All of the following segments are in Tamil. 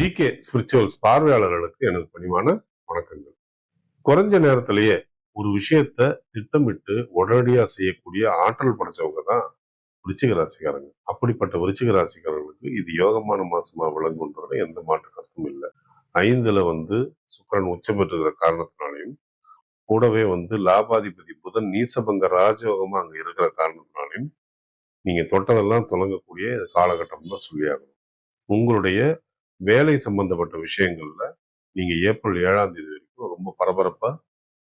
ஜிகே ஸ்பிரிச்சுவல்ஸ் பார்வையாளர்களுக்கு எனது பணிவான வணக்கங்கள். குறைஞ்ச நேரத்திலேயே ஒரு விஷயத்த திட்டமிட்டு உடனடியா செய்யக்கூடிய ஆற்றல் படைச்சவங்க தான் விருச்சிக ராசிக்காரங்க. அப்படிப்பட்ட விருச்சிக ராசிக்காரர்களுக்கு இது யோகமான மாசமா விளங்குன்றது எந்த மாற்று கருத்தும் இல்லை. ஐந்துல வந்து சுக்கரன் உச்சம் பெற்றுகிற காரணத்தினாலையும் கூடவே வந்து லாபாதிபதி புதன் நீசபங்க ராஜயோகமா அங்க இருக்கிற காரணத்தினாலையும் நீங்க தொட்டதெல்லாம் தொடங்கக்கூடிய காலகட்டம் தான் சொல்லியாகணும். உங்களுடைய வேலை சம்பந்தப்பட்ட விஷயங்கள்ல நீங்க ஏப்ரல் ஏழாம் தேதி வரைக்கும் ரொம்ப பரபரப்பா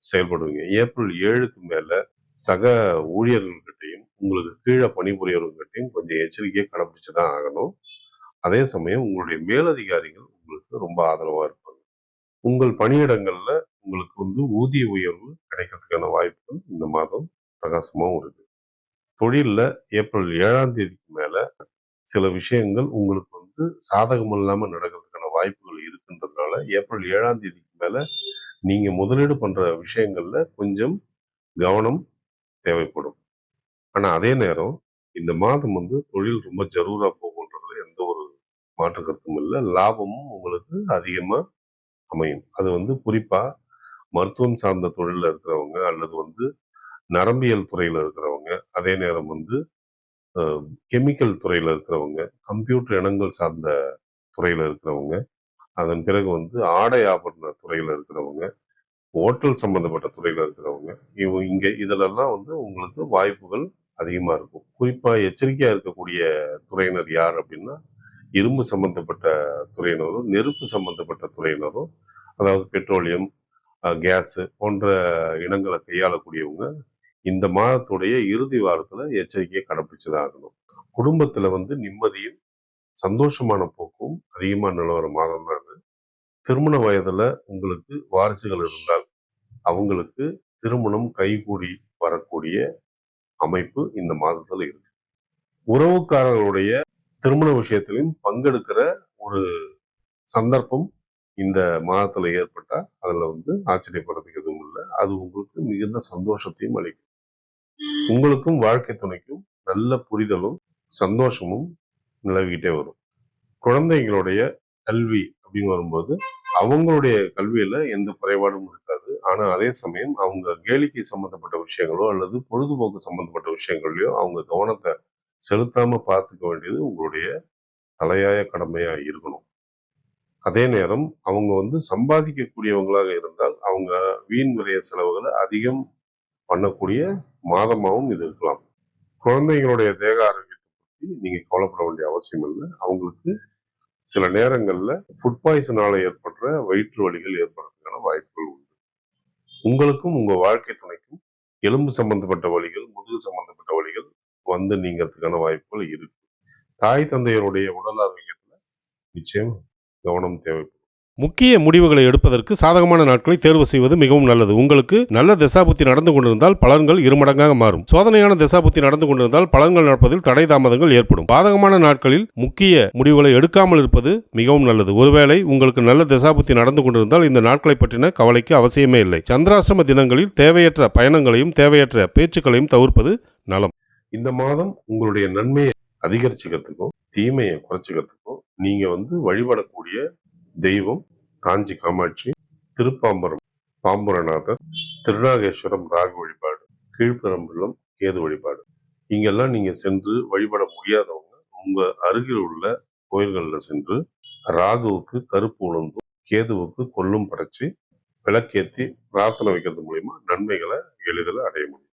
செயல்படுவீங்க. ஏப்ரல் ஏழுக்கு மேல சக ஊழியர்கள்கிட்டையும் உங்களுக்கு கீழே பணிபுரியவர்கிட்டையும் கொஞ்சம் எச்சரிக்கையை கடைபிடிச்சுதான் ஆகணும். அதே சமயம் உங்களுடைய மேலதிகாரிகள் உங்களுக்கு ரொம்ப ஆதரவா இருப்பாங்க. உங்கள் பணியிடங்கள்ல உங்களுக்கு வந்து ஊதிய உயர்வு கிடைக்கிறதுக்கான வாய்ப்புகள் இந்த மாதம் பிரகாசமாகவும் இருக்கு. தொழில்ல ஏப்ரல் ஏழாம் தேதிக்கு மேல சில விஷயங்கள் உங்களுக்கு வந்து சாதகம் இல்லாமல் நடக்கிறதுக்கான வாய்ப்புகள் இருக்குன்றதுனால ஏப்ரல் ஏழாம் தேதிக்கு மேலே நீங்கள் முதலீடு பண்ணுற விஷயங்களில் கொஞ்சம் கவனம் தேவைப்படும். ஆனால் அதே நேரம் இந்த மாதம் வந்து தொழில் ரொம்ப ஜரூராக போகுன்றதுல எந்த ஒரு மாற்று கருத்தும் இல்லை. லாபமும் உங்களுக்கு அதிகமாக அமையும். அது வந்து குறிப்பாக மருத்துவம் சார்ந்த தொழிலில் இருக்கிறவங்க அல்லது வந்து நரம்பியல் துறையில் இருக்கிறவங்க அதே நேரம் வந்து கெமிக்கல் துறையில் இருக்கிறவங்க கம்ப்யூட்டர் இனங்கள் சார்ந்த துறையில் இருக்கிறவங்க அதன் பிறகு வந்து ஆடை ஆபரண துறையில் இருக்கிறவங்க ஹோட்டல் சம்பந்தப்பட்ட துறையில் இருக்கிறவங்க இவங்க இங்கே இதுலெல்லாம் வந்து உங்களுக்கு வாய்ப்புகள் அதிகமாக இருக்கும். குறிப்பாக எச்சரிக்கையாக இருக்கக்கூடிய துறையினர் யார் அப்படின்னா இரும்பு சம்பந்தப்பட்ட துறையினரும் நெருப்பு சம்பந்தப்பட்ட துறையினரும் அதாவது பெட்ரோலியம் கேஸு போன்ற இனங்களை கையாளக்கூடியவங்க இந்த மாதத்துடைய இறுதி வாரத்துல எச்சரிக்கையை கடைபிடிச்சுதான் ஆகணும். குடும்பத்துல வந்து நிம்மதியும் சந்தோஷமான போக்கும் அதிகமா நிலவர மாதம் தான் அது. திருமண வயதுல உங்களுக்கு வாரிசுகள் இருந்தால் அவங்களுக்கு திருமணம் கைகூடி வரக்கூடிய அமைப்பு இந்த மாதத்துல இருக்கு. உறவுக்காரர்களுடைய திருமண விஷயத்திலையும் பங்கெடுக்கிற ஒரு சந்தர்ப்பம் இந்த மாதத்துல ஏற்பட்டா அதுல வந்து ஆச்சரியப்படுறதுக்கு எதுவும் இல்லை. அது உங்களுக்கு மிகுந்த சந்தோஷத்தையும் அளிக்கும். உங்களுக்கும் வாழ்க்கை துணைக்கும் நல்ல புரிதலும் சந்தோஷமும் நிலவிக்கிட்டே வரும். குழந்தைங்களுடைய கல்வி அப்படின்னு வரும்போது அவங்களுடைய கல்வியில எந்த குறைபாடும் இருக்காது. ஆனா அதே சமயம் அவங்க கேளிக்கை சம்பந்தப்பட்ட விஷயங்களோ அல்லது பொழுதுபோக்கு சம்பந்தப்பட்ட விஷயங்கள்லயோ அவங்க கவனத்தை செலுத்தாம பார்த்துக்க வேண்டியது உங்களுடைய தலையாய கடமையா இருக்கணும். அதே நேரம் அவங்க வந்து சம்பாதிக்கக்கூடியவங்களாக இருந்தால் அவங்க வீண் விரைய செலவுகளை அதிகம் பண்ணக்கூடிய மாதமாகவும் இது இருக்கலாம். குழந்தைங்களுடைய தேக ஆரோக்கியத்தை பற்றி நீங்க கவலைப்பட வேண்டிய அவசியம் இல்லை. அவங்களுக்கு சில நேரங்களில் ஃபுட் பாய்சனால ஏற்படுற வயிற்று வலிகள் ஏற்படுறதுக்கான வாய்ப்புகள் உண்டு. உங்களுக்கும் உங்க வாழ்க்கை துணைக்கும் எலும்பு சம்பந்தப்பட்ட வழிகள் முதுகு சம்பந்தப்பட்ட வழிகள் வந்து நீங்கிறதுக்கான வாய்ப்புகள் இருக்கு. தாய் தந்தையருடைய உடல் ஆரோக்கியத்தில் நிச்சயம் கவனம் தேவைப்படும். முக்கிய முடிவுகளை எடுப்பதற்கு சாதகமான நாட்களை தேர்வு செய்வது மிகவும் நல்லது. உங்களுக்கு நல்ல திசாபுத்தி நடந்து கொண்டிருந்தால் பலன்கள் இருமடங்காக மாறும். சோதனையான திசாபுத்தி நடந்து கொண்டிருந்தால் பலன்கள் நடப்பதில் தடை தாமதங்கள் ஏற்படும். பாதகமான நாட்களில் முக்கிய முடிவுகளை எடுக்காமல் இருப்பது மிகவும் நல்லது. ஒருவேளை உங்களுக்கு நல்ல திசாபுத்தி நடந்து கொண்டிருந்தால் இந்த நாட்களை பற்றின கவலைக்கு அவசியமே இல்லை. சந்திராஷ்டம தினங்களில் தேவையற்ற பயணங்களையும் தேவையற்ற பேச்சுக்களையும் தவிர்ப்பது நலம். இந்த மாதம் உங்களுடைய நன்மையை அதிகரிச்சுக்கிறதுக்கும் தீமையை குறைச்சிக்கிறதுக்கும் நீங்க வந்து வழிபடக்கூடிய தெய்வம் காஞ்சி காமாட்சி திருப்பாம்பரம் பாம்புரநாதர் திருநாகேஸ்வரம் ராகு வழிபாடு கீழ்பெரம்பலம் கேது வழிபாடு. இங்கெல்லாம் நீங்க சென்று வழிபட முடியாதவங்க உங்க அருகில் உள்ள கோயில்களில் சென்று ராகுவுக்கு கருப்பு உளுந்தும் கேதுவுக்கு கொல்லும் படைச்சி விளக்கேத்தி பிரார்த்தனை வைக்கிறது மூலிமா நன்மைகளை எளிதில் அடைய முடியும்.